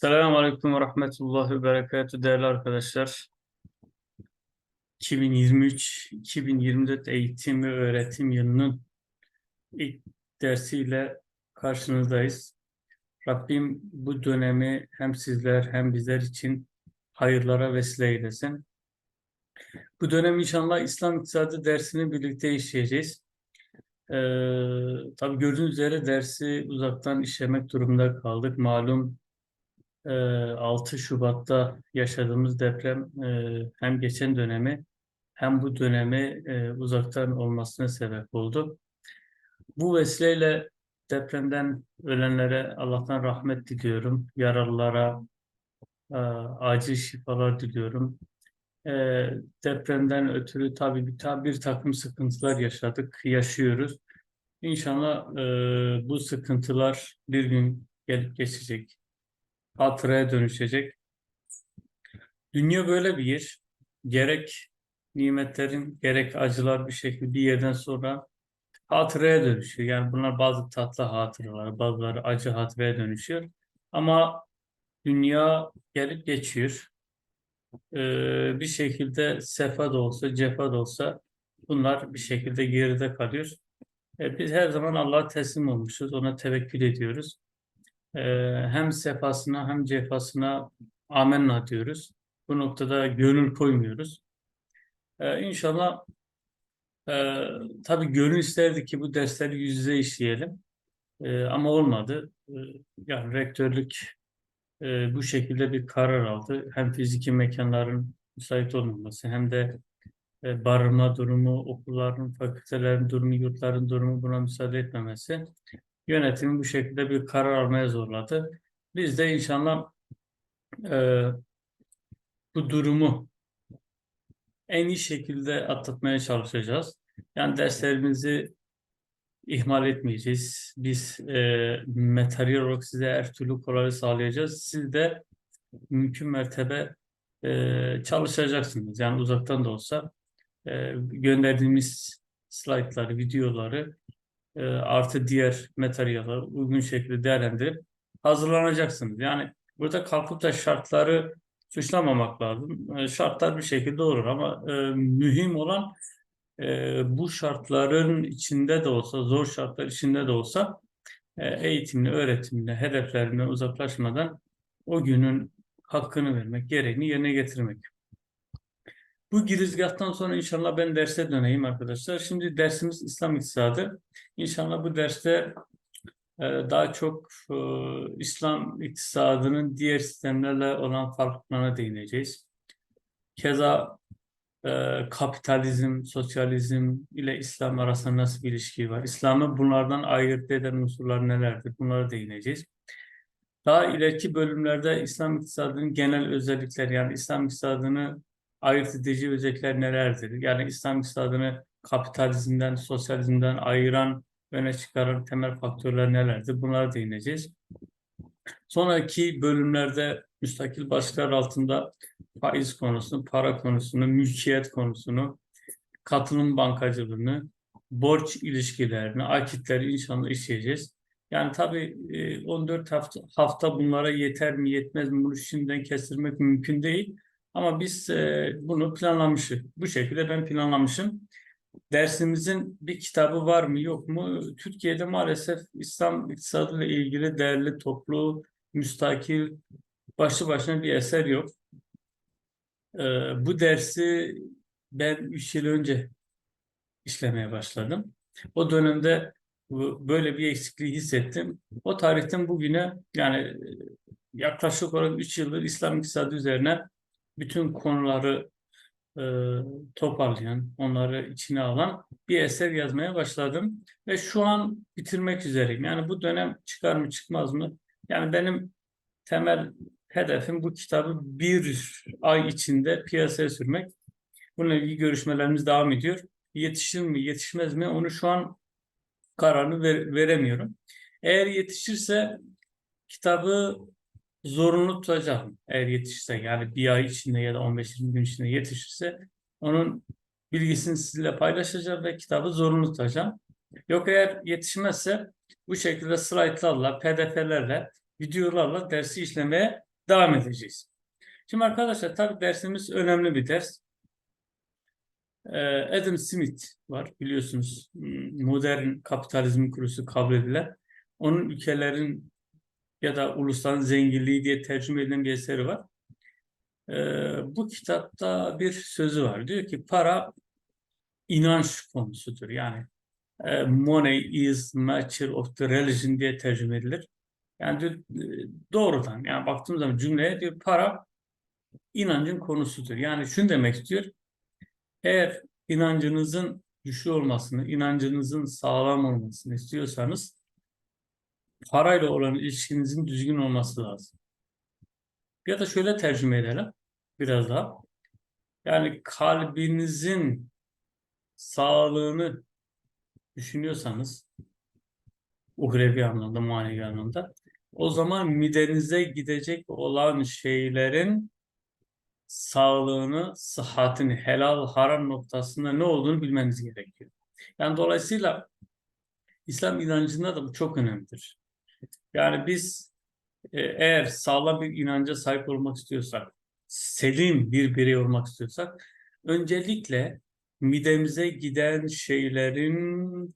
Selamun Aleyküm ve Rahmetullahi ve Berekatü değerli arkadaşlar. 2023-2024 eğitim ve öğretim yılının ilk dersiyle karşınızdayız. Rabbim bu dönemi hem sizler hem bizler için hayırlara vesile eylesin. Bu dönem inşallah İslam İktisadı dersini birlikte işleyeceğiz. Ee, tabii gördüğünüz üzere dersi uzaktan işlemek durumunda kaldık. Malum 6 Şubat'ta yaşadığımız deprem e, hem geçen dönemi hem bu dönemi e, uzaktan olmasına sebep oldu. Bu vesileyle depremden ölenlere Allah'tan rahmet diliyorum. Yaralılara e, acil şifalar diliyorum. Depremden ötürü tabii bir, bir takım sıkıntılar yaşadık, yaşıyoruz. İnşallah bu sıkıntılar bir gün gelip geçecek hatıraya dönüşecek. Dünya böyle bir yer. Gerek nimetlerin gerek acılar bir şekilde bir yerden sonra hatıraya dönüşüyor. Yani bunlar bazı tatlı hatıralar, bazıları acı hatıraya dönüşüyor. Ama dünya gelip geçiyor. Ee, bir şekilde sefa da olsa, cefa da olsa bunlar bir şekilde geride kalıyor. Ee, biz her zaman Allah'a teslim olmuşuz, ona tevekkül ediyoruz. Ee, hem sefasına hem cefasına amenna diyoruz. Bu noktada gönül koymuyoruz. Ee, inşallah e, tabii gönül isterdi ki bu dersleri yüz yüze işleyelim. Ee, ama olmadı. Ee, yani rektörlük e, bu şekilde bir karar aldı. Hem fiziki mekanların müsait olmaması hem de e, barınma durumu, okulların, fakültelerin durumu, yurtların durumu buna müsaade etmemesi yönetimi bu şekilde bir karar almaya zorladı. Biz de inşallah e, bu durumu en iyi şekilde atlatmaya çalışacağız. Yani derslerimizi ihmal etmeyeceğiz. Biz e, materyal olarak size her türlü kolaylık sağlayacağız. Siz de mümkün mertebe e, çalışacaksınız. Yani uzaktan da olsa e, gönderdiğimiz slaytları, videoları e, artı diğer materyaller uygun şekilde değerlendirip hazırlanacaksınız. Yani burada kalkıp da şartları suçlamamak lazım. E, şartlar bir şekilde olur ama e, mühim olan e, bu şartların içinde de olsa, zor şartlar içinde de olsa e, eğitimle, öğretimle, hedeflerine uzaklaşmadan o günün hakkını vermek, gereğini yerine getirmek. Bu girizgahtan sonra inşallah ben derse döneyim arkadaşlar. Şimdi dersimiz İslam İktisadı. İnşallah bu derste e, daha çok e, İslam iktisadının diğer sistemlerle olan farklarına değineceğiz. Keza e, kapitalizm, sosyalizm ile İslam arasında nasıl bir ilişki var? İslam'ı bunlardan ayırt eden unsurlar nelerdir? Bunlara değineceğiz. Daha ileriki bölümlerde İslam iktisadının genel özellikleri yani İslam iktisadını ayırt edici özellikler nelerdir? Yani İslam iktisadını kapitalizmden, sosyalizmden ayıran, öne çıkaran temel faktörler nelerdir? Bunlara değineceğiz. Sonraki bölümlerde müstakil başlıklar altında faiz konusunu, para konusunu, mülkiyet konusunu, katılım bankacılığını, borç ilişkilerini, akitleri inşallah işleyeceğiz. Yani tabii e, 14 hafta, hafta bunlara yeter mi yetmez mi bunu şimdiden kestirmek mümkün değil. Ama biz e, bunu planlamışız. Bu şekilde ben planlamışım. Dersimizin bir kitabı var mı yok mu? Türkiye'de maalesef İslam iktisadı ile ilgili değerli toplu, müstakil, başlı başına bir eser yok. E, bu dersi ben 3 yıl önce işlemeye başladım. O dönemde böyle bir eksikliği hissettim. O tarihten bugüne yani e, yaklaşık olarak 3 yıldır İslam iktisadı üzerine bütün konuları e, toparlayan, onları içine alan bir eser yazmaya başladım. Ve şu an bitirmek üzereyim. Yani bu dönem çıkar mı çıkmaz mı? Yani benim temel hedefim bu kitabı bir ay içinde piyasaya sürmek. Bununla ilgili görüşmelerimiz devam ediyor. Yetişir mi, yetişmez mi? Onu şu an kararını ver- veremiyorum. Eğer yetişirse kitabı zorunlu tutacağım eğer yetişirse yani bir ay içinde ya da 15-20 gün içinde yetişirse onun bilgisini sizinle paylaşacağım ve kitabı zorunlu tutacağım. Yok eğer yetişmezse bu şekilde slaytlarla, pdf'lerle, videolarla dersi işlemeye devam edeceğiz. Şimdi arkadaşlar tabii dersimiz önemli bir ders. Ee, Adam Smith var biliyorsunuz modern kapitalizmin kurucusu kabul edilen. Onun ülkelerin ya da ulusların zenginliği diye tercüme edilen bir eseri var. Ee, bu kitapta bir sözü var. Diyor ki para inanç konusudur. Yani e, money is matter of the religion diye tercüme edilir. Yani diyor, e, doğrudan yani baktığımız zaman cümleye diyor para inancın konusudur. Yani şunu demek istiyor. Eğer inancınızın güçlü olmasını, inancınızın sağlam olmasını istiyorsanız parayla olan ilişkinizin düzgün olması lazım. Ya da şöyle tercüme edelim biraz daha. Yani kalbinizin sağlığını düşünüyorsanız uhrevi anlamda, manevi anlamda o zaman midenize gidecek olan şeylerin sağlığını, sıhhatini, helal, haram noktasında ne olduğunu bilmeniz gerekiyor. Yani dolayısıyla İslam inancında da bu çok önemlidir. Yani biz e, eğer sağlam bir inanca sahip olmak istiyorsak, selim bir birey olmak istiyorsak, öncelikle midemize giden şeylerin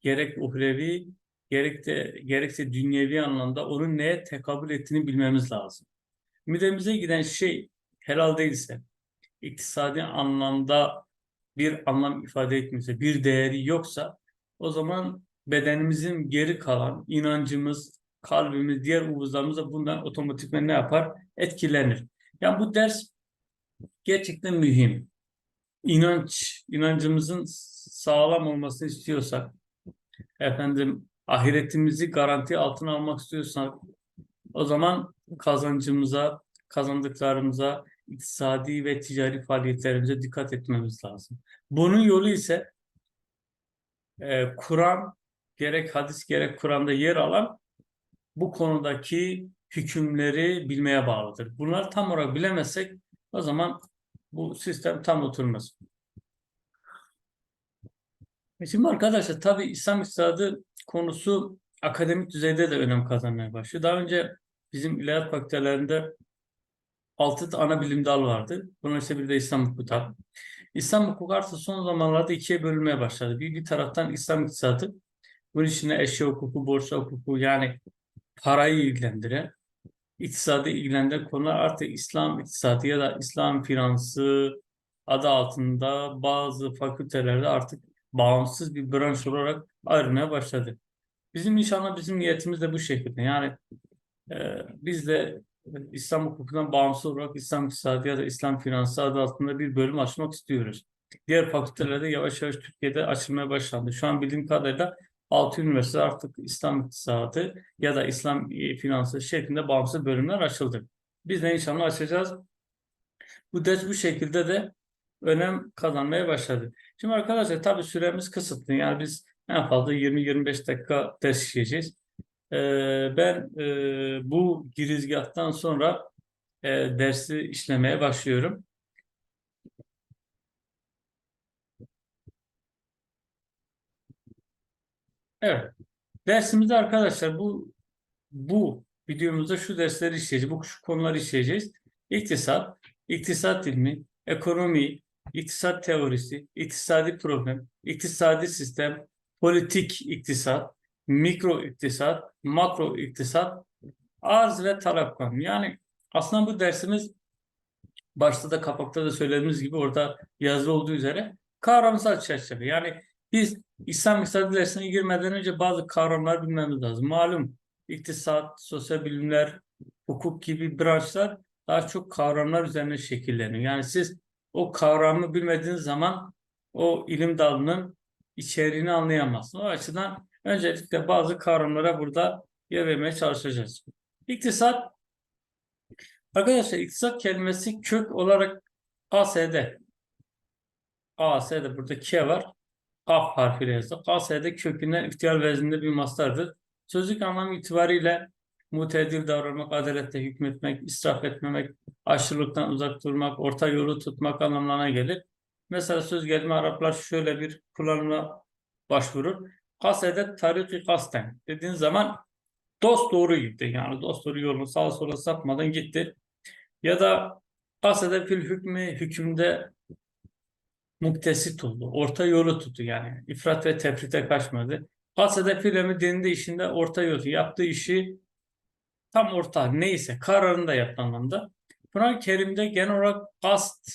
gerek uhrevi, gerek de gerekse dünyevi anlamda onun neye tekabül ettiğini bilmemiz lazım. Midemize giden şey helal değilse, iktisadi anlamda bir anlam ifade etmiyorsa, bir değeri yoksa o zaman bedenimizin geri kalan inancımız, kalbimiz, diğer uvuzlarımız da bundan otomatikman ne yapar? Etkilenir. Yani bu ders gerçekten mühim. İnanç, inancımızın sağlam olmasını istiyorsak, efendim ahiretimizi garanti altına almak istiyorsak, o zaman kazancımıza, kazandıklarımıza, iktisadi ve ticari faaliyetlerimize dikkat etmemiz lazım. Bunun yolu ise e, Kur'an, gerek hadis gerek Kur'an'da yer alan bu konudaki hükümleri bilmeye bağlıdır. Bunları tam olarak bilemezsek o zaman bu sistem tam oturmaz. Şimdi arkadaşlar tabii İslam iktisadı konusu akademik düzeyde de önem kazanmaya başlıyor. Daha önce bizim ilahiyat fakültelerinde altı ana bilim dal vardı. Bunun işte bir de İslam hukuku İslam hukuku artık son zamanlarda ikiye bölünmeye başladı. Bir, bir taraftan İslam iktisadı, bunun içine eşya hukuku, borsa hukuku yani parayı ilgilendiren, iktisadı ilgilendiren konular artık İslam iktisadı ya da İslam finansı adı altında bazı fakültelerde artık bağımsız bir branş olarak ayrılmaya başladı. Bizim inşallah bizim niyetimiz de bu şekilde. Yani e, biz de İslam hukukundan bağımsız olarak İslam iktisadı ya da İslam finansı adı altında bir bölüm açmak istiyoruz. Diğer fakültelerde yavaş yavaş Türkiye'de açılmaya başlandı. Şu an bildiğim kadarıyla 6 üniversite artık İslam iktisadı ya da İslam e, finansı şeklinde bağımsız bölümler açıldı. Biz de inşallah açacağız. Bu ders bu şekilde de önem kazanmaya başladı. Şimdi arkadaşlar tabii süremiz kısıtlı. Yani biz en fazla 20-25 dakika ders işleyeceğiz. Ee, ben e, bu girizgahtan sonra e, dersi işlemeye başlıyorum. Evet. Dersimizde arkadaşlar bu bu videomuzda şu dersleri işleyeceğiz. Bu şu konuları işleyeceğiz. İktisat, iktisat ilmi, ekonomi, iktisat teorisi, iktisadi problem, iktisadi sistem, politik iktisat, mikro iktisat, makro iktisat, arz ve talep kanunu. Yani aslında bu dersimiz başta da kapakta da söylediğimiz gibi orada yazılı olduğu üzere kavramsal çerçeve. Yani biz İslam iktisadı dersine girmeden önce bazı kavramlar bilmemiz lazım. Malum iktisat, sosyal bilimler, hukuk gibi branşlar daha çok kavramlar üzerine şekilleniyor. Yani siz o kavramı bilmediğiniz zaman o ilim dalının içeriğini anlayamazsınız. O açıdan öncelikle bazı kavramlara burada yer vermeye çalışacağız. İktisat Arkadaşlar iktisat kelimesi kök olarak ASD. ASD burada K var. Kaf harfiyle yazdık. ASD kökünden ihtiyar vezninde bir mastardır. Sözlük anlamı itibariyle mutedil davranmak, adaletle hükmetmek, israf etmemek, aşırılıktan uzak durmak, orta yolu tutmak anlamlarına gelir. Mesela söz gelimi Araplar şöyle bir kullanımla başvurur. Kasede tariki kasten dediğin zaman dost doğru gitti. Yani dost doğru yolunu sağa sola sapmadan gitti. Ya da kasede fil hükmü hükümde muktesit oldu. Orta yolu tuttu yani. İfrat ve tefrite kaçmadı. Kasede fil emri dininde işinde orta yolu. Yaptığı işi tam orta neyse kararını da yaptı anlamda. Kur'an-ı Kerim'de genel olarak kast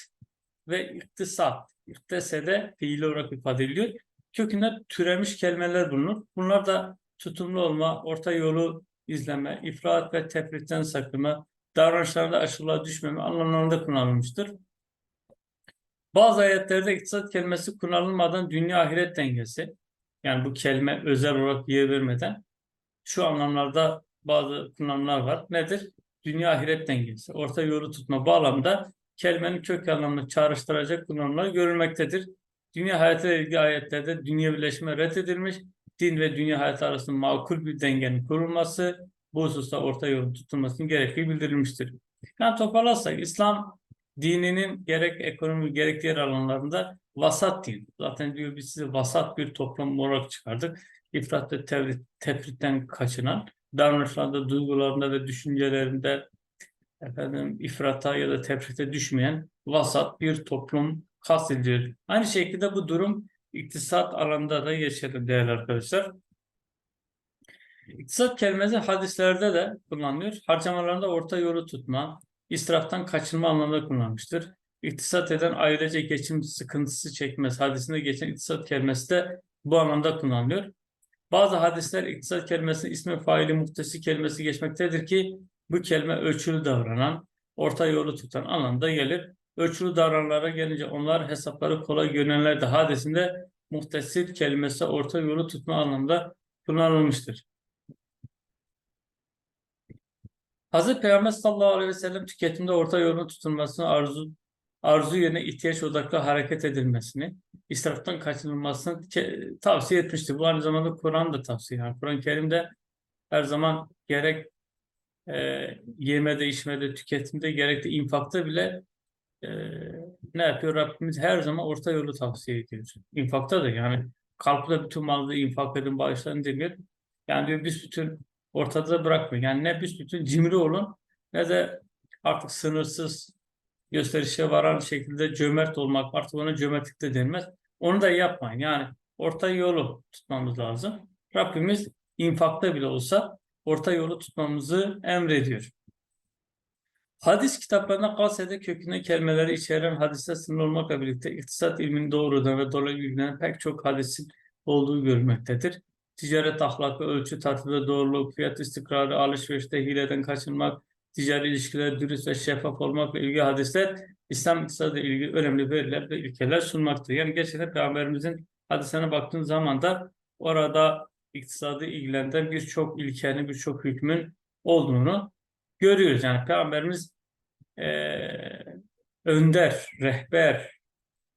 ve iktisat, iktesede fiili olarak ifade ediliyor. Kökünde türemiş kelimeler bulunur. Bunlar da tutumlu olma, orta yolu izleme, ifrat ve tefritten sakınma, davranışlarda aşırılığa düşmeme anlamlarında kullanılmıştır. Bazı ayetlerde iktisat kelimesi kullanılmadan dünya ahiret dengesi, yani bu kelime özel olarak yer vermeden şu anlamlarda bazı kullanımlar var. Nedir? Dünya ahiret dengesi, orta yolu tutma bağlamında kelimenin kök anlamını çağrıştıracak kullanımlar görülmektedir. Dünya hayatıyla ilgili ayetlerde dünya birleşme reddedilmiş, din ve dünya hayatı arasında makul bir dengenin kurulması, bu hususta orta yolun tutulmasının gerektiği bildirilmiştir. Yani toparlarsak İslam dininin gerek ekonomi gerek diğer alanlarında vasat din. Zaten diyor biz size vasat bir toplum olarak çıkardık. İfrat ve tevrit, tefritten kaçınan, davranışlarında, duygularında ve düşüncelerinde efendim ifrata ya da tefrite düşmeyen vasat bir toplum kastedilir. Aynı şekilde bu durum iktisat alanında da geçerli değerli arkadaşlar. İktisat kelimesi hadislerde de kullanılıyor. Harcamalarında orta yolu tutma, israftan kaçınma anlamında kullanılmıştır. İktisat eden ailece geçim sıkıntısı çekmez hadisinde geçen iktisat kelimesi de bu anlamda kullanılıyor. Bazı hadisler iktisat kelimesinin ismi faili muhtesi kelimesi geçmektedir ki bu kelime ölçülü davranan, orta yolu tutan anlamda gelir. Ölçülü davrananlara gelince onlar hesapları kolay görünenler de hadisinde muhtesir kelimesi orta yolu tutma anlamda kullanılmıştır. Hazreti Peygamber sallallahu aleyhi ve sellem tüketimde orta yolun tutulmasını arzu arzu yerine ihtiyaç odaklı hareket edilmesini, israftan kaçınılmasını tavsiye etmiştir. Bu aynı zamanda Kur'an da tavsiye. Yani Kur'an-ı Kerim'de her zaman gerek e, yemede, içmede, tüketimde, gerek de infakta bile e, ne yapıyor? Rabbimiz her zaman orta yolu tavsiye ediyor. İnfakta da yani kalkıda bütün malı infak edin, bağışlayın demiyor. Yani diyor biz bütün ortada bırakmayın. Yani ne biz bütün cimri olun ne de artık sınırsız gösterişe varan şekilde cömert olmak artık ona cömertlik de denmez. Onu da yapmayın. Yani orta yolu tutmamız lazım. Rabbimiz infakta bile olsa orta yolu tutmamızı emrediyor. Hadis kitaplarında kasede köküne kelimeleri içeren hadiste sınırlı olmakla birlikte iktisat ilminin doğrudan ve dolayı ilgilenen pek çok hadisin olduğu görülmektedir. Ticaret ahlakı, ölçü, tartı doğruluk, fiyat istikrarı, alışverişte hileden kaçınmak, ticari ilişkiler dürüst ve şeffaf olmakla ilgili hadisler İslam iktisadı ilgili önemli veriler ve ilkeler sunmaktadır. Yani gerçekten Peygamberimizin hadislerine baktığın zaman da orada iktisadı ilgilendiren birçok ilkenin, birçok hükmün olduğunu görüyoruz. Yani Peygamberimiz e, önder, rehber,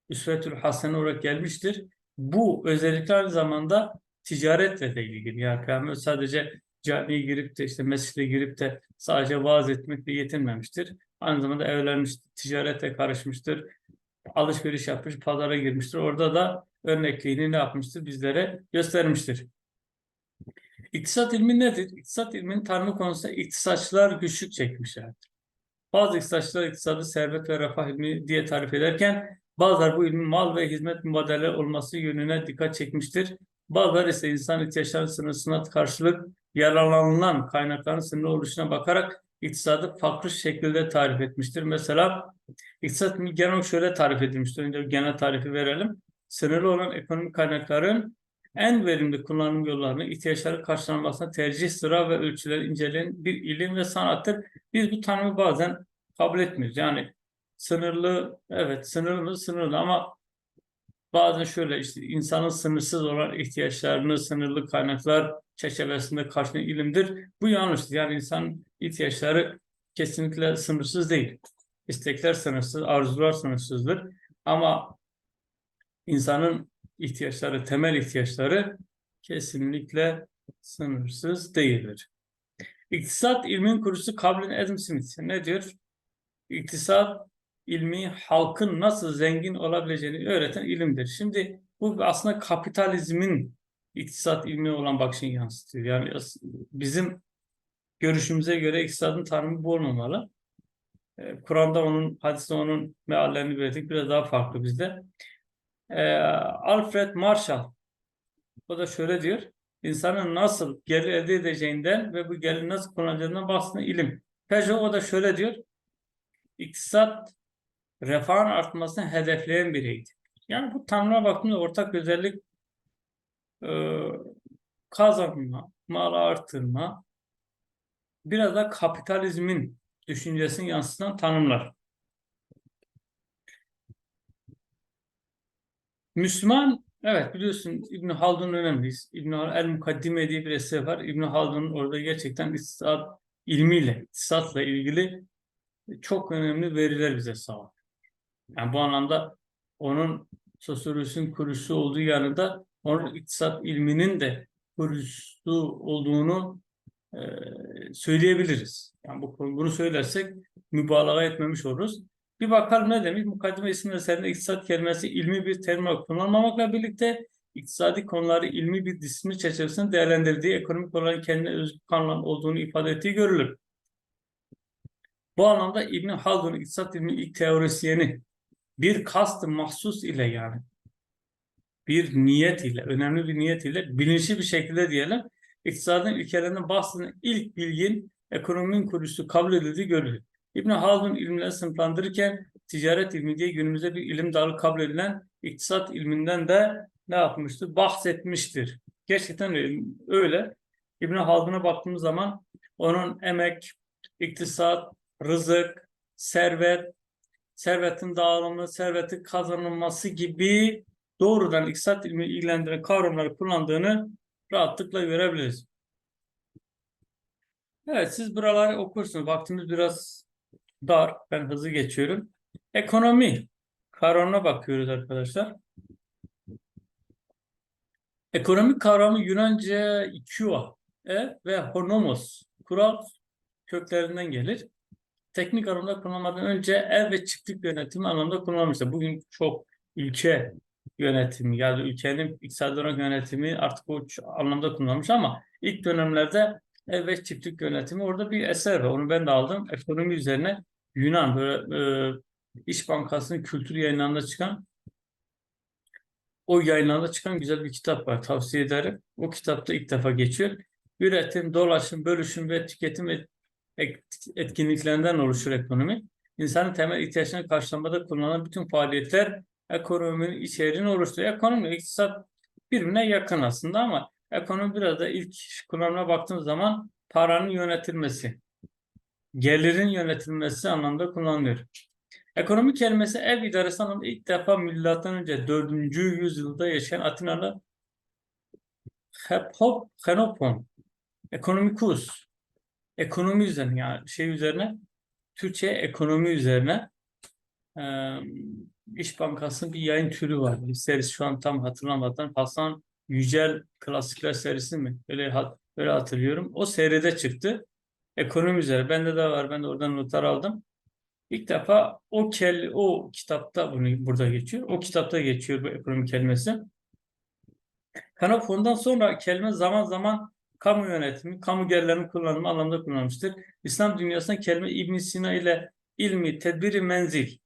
üsvetül hasene olarak gelmiştir. Bu özellikler aynı zamanda ticaretle de ilgili. Yani Peygamber sadece camiye girip de işte mescide girip de sadece vaaz etmekle yetinmemiştir. Aynı zamanda evlenmiştir, ticarete karışmıştır, alışveriş yapmış, pazara girmiştir. Orada da örnekliğini ne yapmıştır? Bizlere göstermiştir. İktisat ilmi nedir? İktisat ilminin tanımı konusunda iktisatçılar güçlük çekmişlerdir. Bazı iktisatçılar iktisadı servet ve refah ilmi diye tarif ederken bazılar bu ilmin mal ve hizmet mübadele olması yönüne dikkat çekmiştir. Bazıları ise insan ihtiyaçlarının sınırsına karşılık yararlanılan kaynakların sınırlı oluşuna bakarak iktisadı farklı şekilde tarif etmiştir. Mesela iktisat genel olarak şöyle tarif edilmiştir. Önce genel tarifi verelim. Sınırlı olan ekonomik kaynakların en verimli kullanım yollarını ihtiyaçları karşılanmasına tercih sıra ve ölçüler inceleyen bir ilim ve sanattır. Biz bu tanımı bazen kabul etmiyoruz. Yani sınırlı, evet sınırlı sınırlı ama bazen şöyle işte insanın sınırsız olan ihtiyaçlarını sınırlı kaynaklar çerçevesinde karşılayan ilimdir. Bu yanlıştır. Yani insan ihtiyaçları kesinlikle sınırsız değil. İstekler sınırsız, arzular sınırsızdır. Ama insanın ihtiyaçları, temel ihtiyaçları kesinlikle sınırsız değildir. İktisat ilmin kurucusu Kablin Adam Smith ne diyor? İktisat ilmi halkın nasıl zengin olabileceğini öğreten ilimdir. Şimdi bu aslında kapitalizmin iktisat ilmi olan bakışını yansıtıyor. Yani bizim görüşümüze göre iktisadın tanımı bu olmamalı. E, Kur'an'da onun, hadiste onun meallerini verdik. Biraz daha farklı bizde. E, Alfred Marshall o da şöyle diyor. İnsanın nasıl gelir elde edeceğinden ve bu geliri nasıl kullanacağından bahsediyor ilim. Peugeot o da şöyle diyor. İktisat refahın artmasını hedefleyen bir. Yani bu tanrıma baktığımda ortak özellik e, kazanma, mal artırma, biraz da kapitalizmin düşüncesini yansıtan tanımlar. Müslüman, evet biliyorsun İbn Haldun önemli. İbn El Mukaddime diye bir eser var. İbn Haldun'un orada gerçekten iktisat ilmiyle, iktisatla ilgili çok önemli veriler bize sağlıyor. Yani bu anlamda onun sosyolojisinin kurucusu olduğu yanında onun iktisat ilminin de kurucusu olduğunu e, söyleyebiliriz. Yani bu, bunu söylersek mübalağa etmemiş oluruz. Bir bakalım ne demiş? Mukaddime isimli eserinde iktisat kelimesi ilmi bir terim kullanmamakla birlikte iktisadi konuları ilmi bir disiplin çerçevesinde değerlendirdiği ekonomik olarak kendine özgü anlam olduğunu ifade ettiği görülür. Bu anlamda İbn Haldun iktisat ilmi ilk teorisyeni bir kast mahsus ile yani bir niyet ile, önemli bir niyet ile bilinçli bir şekilde diyelim iktisadın ilkelerinden bahseden ilk bilgin ekonominin kurucusu kabul edildiği görülür. İbn Haldun ilmini sınıflandırırken ticaret ilmi diye günümüzde bir ilim dalı kabul edilen iktisat ilminden de ne yapmıştır? Bahsetmiştir. Gerçekten öyle. İbn Haldun'a baktığımız zaman onun emek, iktisat, rızık, servet, servetin dağılımı, servetin kazanılması gibi doğrudan iktisat ilmi ilgilendiren kavramları kullandığını rahatlıkla görebiliriz. Evet siz buraları okursunuz. Vaktimiz biraz dar. Ben hızlı geçiyorum. Ekonomi kavramına bakıyoruz arkadaşlar. Ekonomik kavramı Yunanca ikua e ve honomos kural köklerinden gelir. Teknik anlamda kullanmadan önce ev ve çiftlik yönetimi anlamda kullanılmıştır. Bugün çok ülke yönetimi yani ülkenin iktisadi olarak yönetimi artık o anlamda kullanılmış ama ilk dönemlerde ev ve çiftlik yönetimi orada bir eser var. Onu ben de aldım. Ekonomi üzerine Yunan böyle e, İş Bankası'nın kültür yayınlarında çıkan o yayınlarda çıkan güzel bir kitap var. Tavsiye ederim. O kitapta ilk defa geçiyor. Üretim, dolaşım, bölüşüm ve tüketim etkinliklerinden oluşur ekonomi. İnsanın temel ihtiyaçlarını karşılamada kullanılan bütün faaliyetler ekonominin içeriğini oluşturuyor. Ekonomi iktisat birbirine yakın aslında ama ekonomi biraz da ilk kullanımına baktığımız zaman paranın yönetilmesi, gelirin yönetilmesi anlamda kullanılıyor. Ekonomi kelimesi ev idaresi anlamında ilk defa milattan önce 4. yüzyılda yaşayan Atinalı Hop Xenopon Ekonomikus ekonomi üzerine yani şey üzerine Türkçe ekonomi üzerine e, İş Bankası'nın bir yayın türü var. Bir serisi şu an tam hatırlamadan Hasan Yücel Klasikler serisi mi? Öyle, öyle hatırlıyorum. O seride çıktı. Ekonomi üzere. Bende de var. Ben de oradan notlar aldım. İlk defa o kel o kitapta bunu burada geçiyor. O kitapta geçiyor bu ekonomi kelimesi. Kanofon'dan sonra kelime zaman zaman kamu yönetimi, kamu gelirlerinin kullanımı anlamda kullanılmıştır. İslam dünyasında kelime İbn Sina ile ilmi, tedbiri menzil.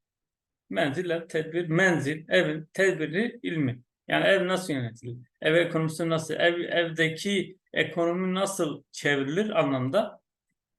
Menziller, tedbir, menzil, evin, tedbiri, ilmi. Yani ev nasıl yönetilir? Ev ekonomisi nasıl? Ev, evdeki ekonomi nasıl çevrilir anlamda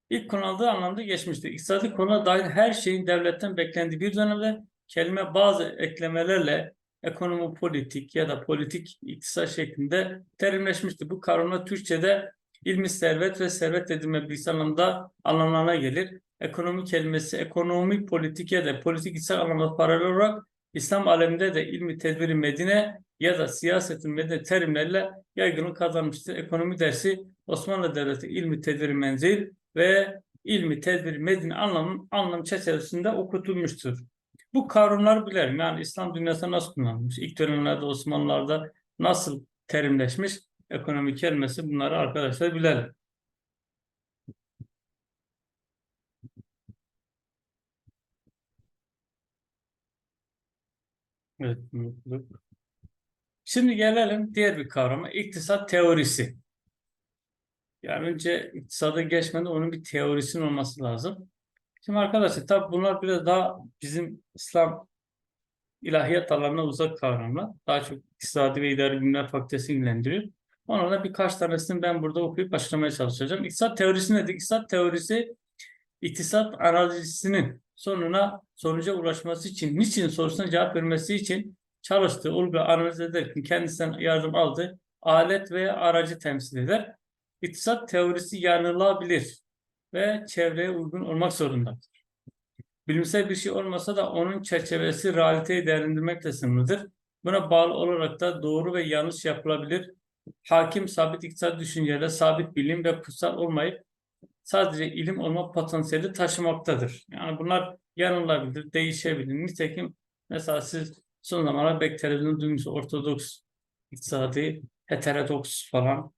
ilk kullanıldığı anlamda geçmiştir. İktisadi konular dahil her şeyin devletten beklendiği bir dönemde kelime bazı eklemelerle ekonomi politik ya da politik iktisat şeklinde terimleşmiştir. Bu kavramlar Türkçe'de ilmi servet ve servet edinme bilgisi anlamda anlamlarına gelir. Ekonomi kelimesi ekonomi politik ya da politik iktisat anlamda paralel olarak İslam aleminde de ilmi tedbiri Medine ya da siyasetin Medine terimlerle yaygınlık kazanmıştır. Ekonomi dersi Osmanlı Devleti ilmi tedbiri menzil ve ilmi tedbir Medine anlamı, anlam çerçevesinde okutulmuştur. Bu kavramları bilelim. Yani İslam dünyasında nasıl kullanılmış? İlk dönemlerde Osmanlılar'da nasıl terimleşmiş? Ekonomi kelimesi bunları arkadaşlar bilelim. Evet, mutluluk. Şimdi gelelim diğer bir kavrama, iktisat teorisi. Yani önce iktisada geçmeden onun bir teorisinin olması lazım. Şimdi arkadaşlar tabii bunlar biraz daha bizim İslam ilahiyat alanına uzak kavramlar. Daha çok iktisadi ve idari bilimler fakültesi ilgilendiriyor. Onlardan birkaç tanesini ben burada okuyup açıklamaya çalışacağım. İktisat teorisi nedir? İktisat teorisi iktisat analizisinin sonuna sonuca ulaşması için, niçin sorusuna cevap vermesi için çalıştığı, olgu analiz ederken kendisinden yardım aldığı alet veya aracı temsil eder. İktisat teorisi yanılabilir ve çevreye uygun olmak zorundadır. Bilimsel bir şey olmasa da onun çerçevesi realiteyi değerlendirmekle sınırlıdır. Buna bağlı olarak da doğru ve yanlış yapılabilir. Hakim sabit iktisat düşünceyle sabit bilim ve kutsal olmayıp sadece ilim olma potansiyeli taşımaktadır. Yani bunlar yanılabilir, değişebilir. Nitekim mesela siz son zamanlarda belki televizyonda duymuşsunuz ortodoks iktisadi, heterodoks falan.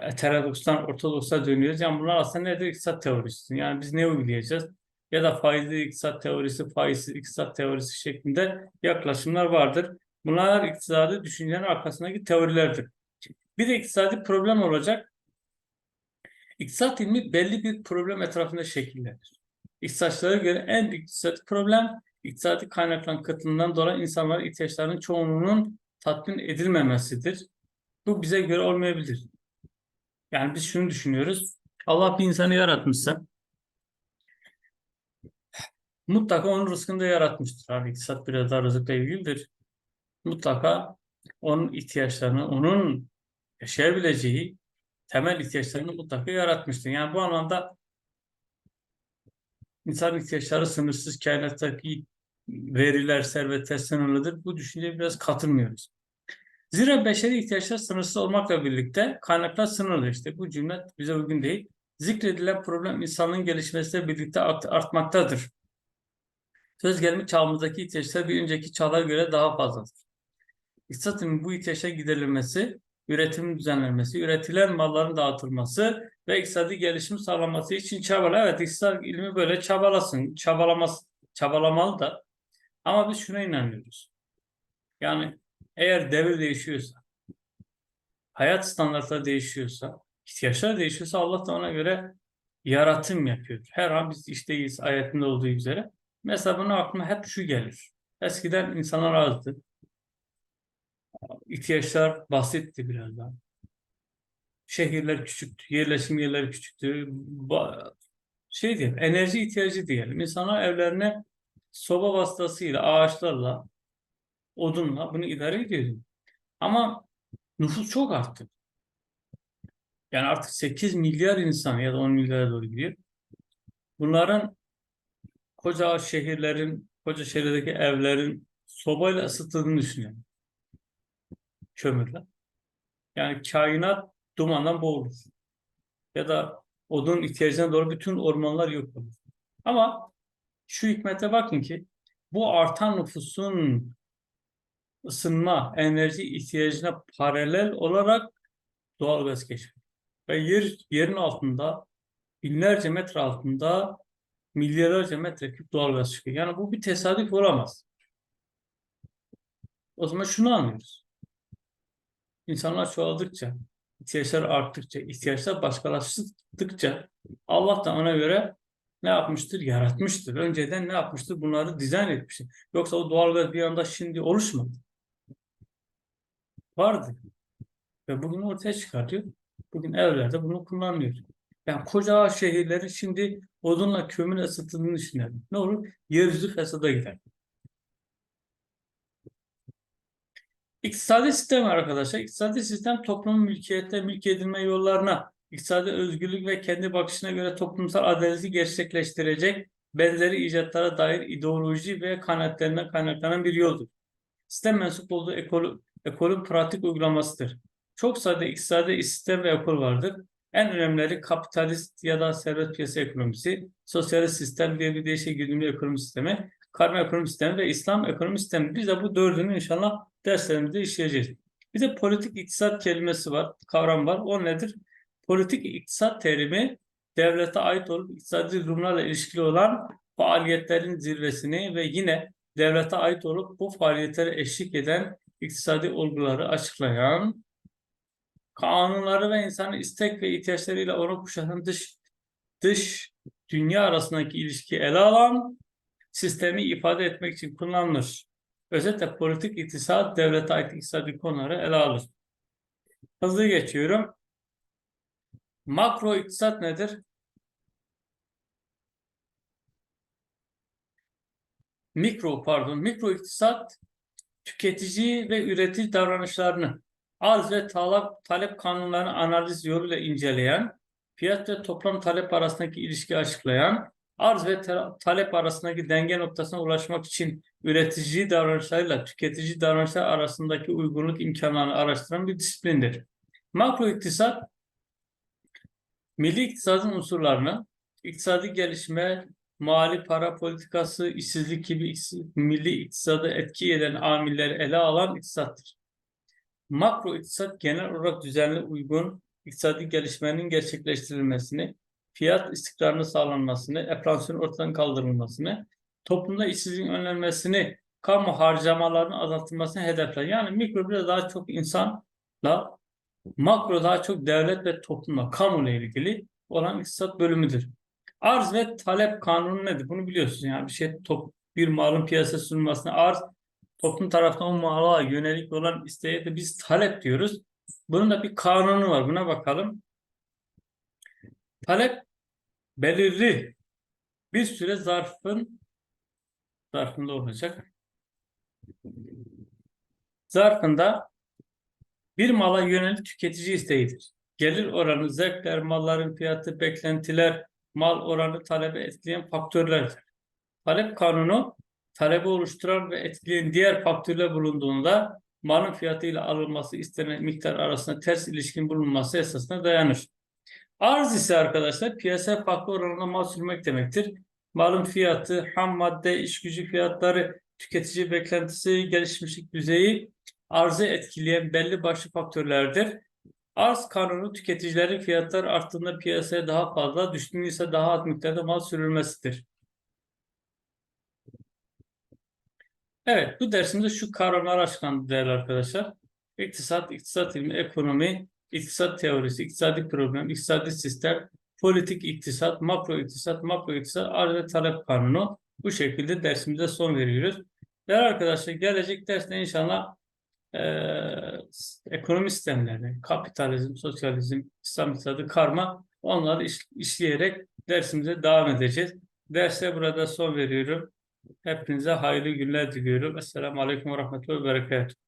Heterodokstan ortodoksa dönüyoruz. Yani bunlar aslında nedir? İktisat teorisi. Yani biz ne uygulayacağız? Ya da faizli iktisat teorisi, faizsiz iktisat teorisi şeklinde yaklaşımlar vardır. Bunlar iktisadi düşüncenin arkasındaki teorilerdir. Bir de iktisadi problem olacak. İktisat ilmi belli bir problem etrafında şekillenir. İktisatçılara göre en büyük iktisadi problem iktisadi kaynakların katılımından dolayı insanların ihtiyaçlarının çoğunluğunun tatmin edilmemesidir. Bu bize göre olmayabilir. Yani biz şunu düşünüyoruz. Allah bir insanı yaratmışsa mutlaka onun rızkını da yaratmıştır. Abi iktisat biraz daha rızıkla ilgilidir. Mutlaka onun ihtiyaçlarını, onun yaşayabileceği temel ihtiyaçlarını mutlaka yaratmıştır. Yani bu anlamda insan ihtiyaçları sınırsız, kainattaki veriler, servetler sınırlıdır. Bu düşünceye biraz katılmıyoruz. Zira beşeri ihtiyaçlar sınırsız olmakla birlikte kaynaklar sınırlı. İşte bu cümle bize uygun değil. Zikredilen problem insanlığın gelişmesiyle birlikte art artmaktadır. Söz gelimi çağımızdaki ihtiyaçlar bir önceki çağlara göre daha fazladır. İktisatın bu ihtiyaçların giderilmesi, üretimin düzenlenmesi, üretilen malların dağıtılması ve iktisadi gelişim sağlaması için çabalar. Evet iktisat ilmi böyle çabalasın, çabalamaz, çabalamalı da. Ama biz şuna inanıyoruz. Yani eğer devir değişiyorsa, hayat standartları değişiyorsa, ihtiyaçlar değişiyorsa Allah da ona göre yaratım yapıyor. Her an biz işteyiz ayetinde olduğu üzere. Mesela buna aklıma hep şu gelir. Eskiden insanlar azdı. İhtiyaçlar basitti biraz daha. Şehirler küçüktü, yerleşim yerleri küçüktü. Şey diyelim, enerji ihtiyacı diyelim. İnsanlar evlerine soba vasıtasıyla, ağaçlarla, odunla bunu idare ediyordu. Ama nüfus çok arttı. Yani artık 8 milyar insan ya da 10 milyara doğru gidiyor. Bunların koca şehirlerin, koca şehirdeki evlerin sobayla ısıtıldığını düşünüyorum. Kömürle. Yani kainat dumandan boğulur. Ya da odun ihtiyacına doğru bütün ormanlar yok olur. Ama şu hikmete bakın ki bu artan nüfusun ısınma, enerji ihtiyacına paralel olarak doğal gaz keşfediyor. Ve yer, yerin altında binlerce metre altında milyarlarca metreküp doğal gaz çıkıyor. Yani bu bir tesadüf olamaz. O zaman şunu anlıyoruz. İnsanlar çoğaldıkça, ihtiyaçlar arttıkça, ihtiyaçlar başkalaştıkça Allah da ona göre ne yapmıştır? Yaratmıştır. Önceden ne yapmıştır? Bunları dizayn etmiştir. Yoksa o doğalgaz bir anda şimdi oluşmadı. Vardı. Ve bugün ortaya çıkartıyor. Bugün evlerde bunu kullanılıyor. Yani koca şehirlerin şimdi odunla kömürle ısıtıldığını düşünelim. Ne olur? Yeryüzü fesada gider. İktisadi sistem arkadaşlar. İktisadi sistem toplumun mülkiyette mülk edilme yollarına, iktisadi özgürlük ve kendi bakışına göre toplumsal adaleti gerçekleştirecek benzeri icatlara dair ideoloji ve kanaatlerine kaynaklanan bir yoldur. Sistem mensup olduğu ekol, ekolün pratik uygulamasıdır. Çok sayıda iktisadi sistem ve ekol vardır. En önemlileri kapitalist ya da serbest piyasa ekonomisi, sosyalist sistem diye bir değişik güdümlü ekonomi sistemi, karma ekonomi sistemi ve İslam ekonomi sistemi. Biz de bu dördünü inşallah derslerimizde işleyeceğiz. Bir de politik iktisat kelimesi var, kavram var. O nedir? Politik iktisat terimi devlete ait olup iktisadi durumlarla ilişkili olan faaliyetlerin zirvesini ve yine devlete ait olup bu faaliyetlere eşlik eden iktisadi olguları açıklayan kanunları ve insanın istek ve ihtiyaçlarıyla onu kuşatan dış dış dünya arasındaki ilişkiyi ele alan sistemi ifade etmek için kullanılır. Özetle politik iktisat, devlete ait iktisadi konuları ele alır. Hızlı geçiyorum. Makro iktisat nedir? Mikro pardon, mikro iktisat tüketici ve üretici davranışlarını arz ve talep, talep kanunlarını analiz yoluyla inceleyen, fiyat ve toplam talep arasındaki ilişkiyi açıklayan, arz ve ta- talep arasındaki denge noktasına ulaşmak için üretici davranışlarıyla tüketici davranışlar arasındaki uygunluk imkanlarını araştıran bir disiplindir. Makro iktisat, milli iktisadın unsurlarını, iktisadi gelişme, mali para politikası, işsizlik gibi milli iktisada etki eden amilleri ele alan iktisattır. Makro iktisat genel olarak düzenli uygun iktisadi gelişmenin gerçekleştirilmesini, fiyat istikrarının sağlanmasını, enflasyonun ortadan kaldırılmasını, toplumda işsizliğin önlenmesini, kamu harcamalarının azaltılmasını hedefler. Yani mikro biraz daha çok insanla, makro daha çok devlet ve toplumla, kamuyla ilgili olan iktisat bölümüdür. Arz ve talep kanunu nedir? Bunu biliyorsunuz. Yani bir şey top, bir malın piyasaya sunulmasına arz toplum tarafından o mala yönelik olan isteğe de biz talep diyoruz. Bunun da bir kanunu var. Buna bakalım. Talep belirli bir süre zarfın zarfında olacak. Zarfında bir mala yönelik tüketici isteğidir. Gelir oranı, zevkler, malların fiyatı, beklentiler, mal oranı talebi etkileyen faktörlerdir. Talep kanunu talebi oluşturan ve etkileyen diğer faktörler bulunduğunda malın fiyatıyla alınması istenen miktar arasında ters ilişkin bulunması esasına dayanır. Arz ise arkadaşlar piyasaya farklı oranında mal sürmek demektir. Malın fiyatı, ham madde, iş gücü fiyatları, tüketici beklentisi, gelişmişlik düzeyi arzı etkileyen belli başlı faktörlerdir. Arz kanunu tüketicilerin fiyatlar arttığında piyasaya daha fazla, düştüğünde ise daha az miktarda mal sürülmesidir. Evet, bu dersimizde şu kavramlar açıklandı değerli arkadaşlar. İktisat, iktisat ilmi, ekonomi, iktisat teorisi, iktisadi problem, iktisadi sistem, politik iktisat, makro iktisat, makro iktisat, arz ve talep kanunu. Bu şekilde dersimize son veriyoruz. Değerli arkadaşlar, gelecek derste inşallah eee ekonomi sistemlerini, kapitalizm, sosyalizm, İslam iktisadı, karma onları iş- işleyerek dersimize devam edeceğiz. Derse burada son veriyorum. Hepinize hayırlı günler diliyorum. Esselamu Aleyküm ve Rahmetullahi ve Berekatuhu.